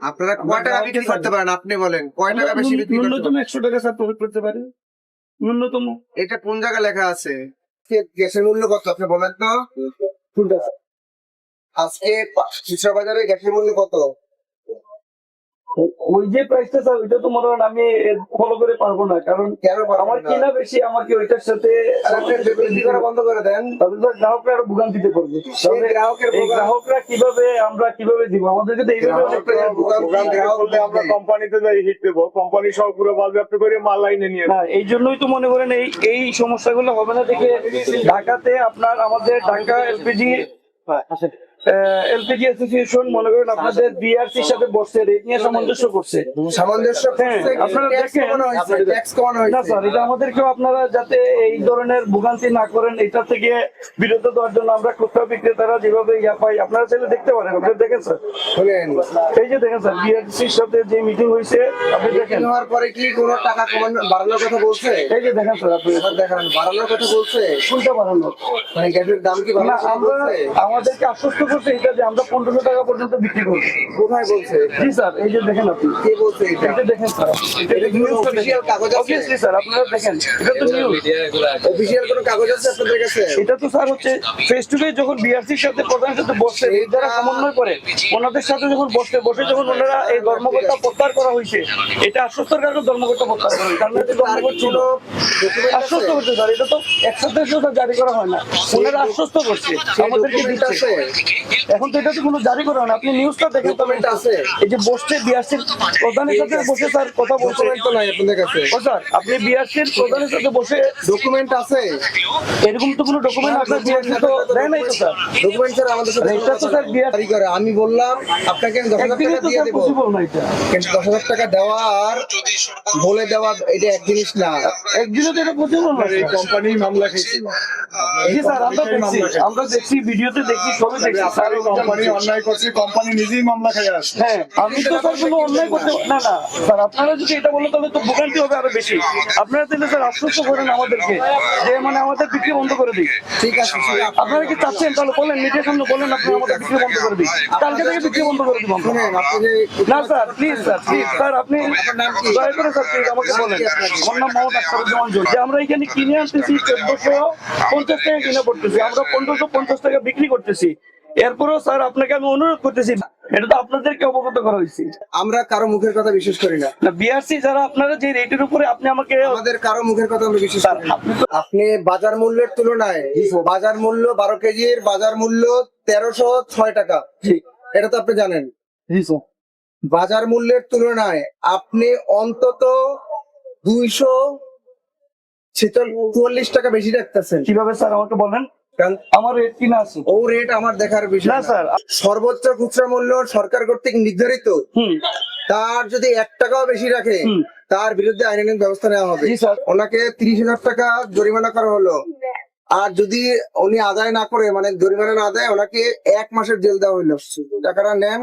আপনারা কয় টাকা বিক্রি করতে পারেন? আপনি বলেন কয় টাকা বেশি বিক্রি করতে ন্যূনতম একশো টাকা স্যার প্রফিট করতে পারি। ন্যূনতম। এটা কোন জায়গায় লেখা আছে? গ্যাসের মূল্য কত? আপনি বলেন তো। আজকে পা- বাজারে গ্যাসের মূল্য কত? ওই যে প্রাইসটা স্যার ওইটা তো মনে হয় আমি ফলো করে পারব না। কারণ কেন আমার কিনা বেশি আমাকে ওইটার সাথে বন্ধ করে দেন। তাহলে তো গ্রাহকরা আরও ভোগান্তিতে পড়বে। গ্রাহকের কীভাবে আমরা কীভাবে দিব? আমাদেরকে তো এইভাবে আমরা কোম্পানিতে যাই হিট দেবো। কোম্পানি সহ পুরো বাজেয়াপ্ত করে মাল লাইনে নিয়ে না এই জন্যই তো মনে করেন এই এই সমস্যাগুলো হবে না দেখে ঢাকাতে আপনার আমাদের ঢাকা এলপিজি এলপিজি অ্যাসোসিয়েশন মনে করেন আপনাদের বিআরসির সাথে বসছে রেট নিয়ে সামঞ্জস্য করছে। সামঞ্জস্য হ্যাঁ, আপনারা দেখেন। না স্যার এটা আমাদেরকেও আপনারা যাতে এই ধরনের ভোগান্তি না করেন এটা থেকে বিরত দেওয়ার জন্য আমরা খুচরা বিক্রেতারা যেভাবে ইয়া পাই আপনারা চাইলে দেখতে পারেন আপনি দেখেন স্যার এই যে দেখেন স্যার বিআরসির সাথে যে মিটিং হয়েছে আপনি দেখেন। হওয়ার পরে কি কোনো টাকা কমানো বাড়ানোর কথা বলছে? এই যে দেখেন স্যার আপনি এবার দেখান বাড়ানোর কথা বলছে? কোনটা বাড়ানো মানে গ্যাসের দাম কি না বাড়ানোর কথা আমরা আমাদেরকে আশ্বস্ত করছে এটা যে আমরা পনেরোশো টাকা পর্যন্ত বিক্রি করব কোথায় বলছে জি স্যার এই যে দেখেন আপনি। কে বলছে এটা? দেখেন স্যার এটা কি news কাগজ আছে? অবভিয়াসলি স্যার আপনারা দেখেন এটা তো নিউজ অফিসিয়াল কোনো কাগজ আছে আপনাদের কাছে? এটা তো স্যার হচ্ছে ফেস টু ফেস যখন বিআরসির সাথে প্রধানের সাথে বসছে এই যারা সমন্বয় করে ওনাদের সাথে যখন বসছে বসে যখন ওনারা এই ধর্মকর্তা প্রত্যাহার করা হয়েছে এটা আশ্বস্তর কারণে ধর্মকর্তা প্রত্যাহার করা হয়েছে কারণ এটা ধর্মঘট ছিল। আশ্বস্ত? করছে স্যার এটা তো একসাথে জারি করা হয় না। ওনারা আশ্বস্ত করছে আমাদেরকে? এখন তো এটা তো কোনো জারি করা না আপনি নিউজটা দেখেন তবে Document আছে? এই যে বসছে বিআরসির প্রধানের সাথে বসে স্যার কথা বলছে। তো নাই আপনাদের কাছে। ও স্যার আপনি বিআরসির প্রধানের সাথে বসে ডকুমেন্ট আছে। এরকম তো কোনো ডকুমেন্ট আপনার বিআরসি তো দেয় নাই তো স্যার? ডকুমেন্ট স্যার আমাদের সাথে এটা তো স্যার বিআর জারি করে আমি বললাম আপনাকে আমি দশ হাজার একদিনে টাকা দিয়ে দেবো। পসিবল না এটা। কিন্তু দশ হাজার টাকা দেওয়া আর বলে দেওয়া এটা এক জিনিস না। একদিনে তো এটা পসিবল না এই কোম্পানি মামলা খেয়েছে। জি স্যার আমরা দেখছি। আমরা দেখছি ভিডিওতে দেখছি সবই দেখছি। স্যার কোম্পানি অন্যায় করছে কোম্পানি নিজেই মামলা খেয়ে আসছে। হ্যাঁ আমি তো স্যার কোনো অন্যায় করতে না না। স্যার আপনারা যদি এটা বলেন তাহলে তো ভোগান্তি হবে আরও বেশি। আপনারা তাহলে স্যার আশ্বস্ত করেন আমাদেরকে যে মানে আমাদের বিক্রি বন্ধ করে দিই ঠিক আছে আপনারা কি চাচ্ছেন? তাহলে বলেন মিডিয়ার সামনে বলেন আপনি আমাদের বিক্রি বন্ধ করে দিই কালকে থেকে বিক্রি বন্ধ করে দিব না sir please sir please sir আপনি দয়া করে স্যার প্লিজ আমাকে বলেন। আমার নাম মোহাম্মদ আখতারুজ্জামান জোন যে আমরা এখানে কিনে আনতেছি চোদ্দশো পঞ্চাশ টাকা কিনে পড়তেছি আমরা পনেরোশো পঞ্চাশ টাকা বিক্রি করতেছি। এরপরেও স্যার আপনাকে আমি অনুরোধ করতেছি এটা তো আপনাদেরকে অবগত করা হয়েছে। আমরা কারও মুখের কথা বিশ্বাস করি না। বিআরসি যারা আপনারা যে রেটের উপরে আপনি আমাকে আমাদের কারও মুখের কথা আমরা বিশ্বাস করি আপনি বাজার মূল্যের তুলনায় বাজার মূল্য বারো কেজির বাজার মূল্য তেরোশো ছয় টাকা। এটা তো আপনি জানেন। বাজার মূল্যের তুলনায় আপনি অন্তত দুইশো চুয়াল্লিশ টাকা বেশি রাখতেছেন। কীভাবে স্যার আমাকে বলেন? কারণ আমার রেট কিনা আছে ও রেট আমার দেখার বিষয় না। স্যার সর্বোচ্চ খুচরা মূল্য সরকার কর্তৃক নির্ধারিত। তার যদি এক টাকাও বেশি রাখে তার বিরুদ্ধে আইনানিক ব্যবস্থা নেওয়া হবে। ওনাকে তিরিশ হাজার টাকা জরিমানা করা হলো। আর যদি উনি আদায় না করে মানে জরিমানা না দেয় ওনাকে এক মাসের জেল দেওয়া হইল টাকাটা নেন